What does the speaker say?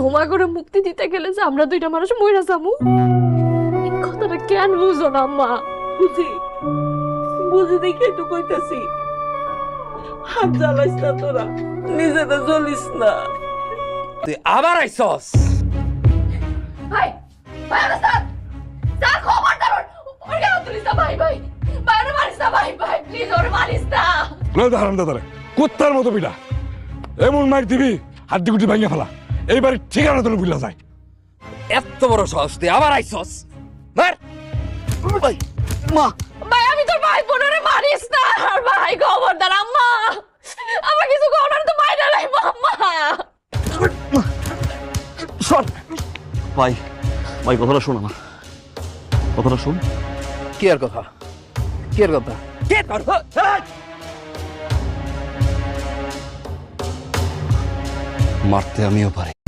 তোমা করে মুক্তি দিতে গেলে যে আমরা দুইটা মানুষ মইরা যাব এই কথাটা কেন বুঝো না আম্মা বুঝি। বুঝি দেখে তো কইতাছি। হাত জ্বালাইস না তোরা নিজেটা জ্বলিস না। তুই আবার আইসস? ভাই ভাই আমার স্যার! স্যার খবর দারুণ ওর গায়ে হাত তুলিস না ভাই ভাই! ভাই মারিস না ভাই ভাই প্লিজ ওরে মারিস না! লয় হারাম দাদারে কুত্তার মতো পিটা। এমন মার দিবি হাড্ডি গুটি ভাঙিয়ে ফেলা। এইবার ঠিকানা তোর বুঝলা যায়। এত বড় সাহস তুই আবার আইসস। মার। ভাই মা। ভাই আমি তোর ভাই বোনরে মারিস না। আর ভাই খবরদার আম্মা। আমার কিছু খবর তো মাইরা লাই আম্মা সর ভাই ভাই কথাটা শোনো না কথাটা শোন। কি আর কথা? কি আর কথা? কে তোর মারতে আমিও পারি।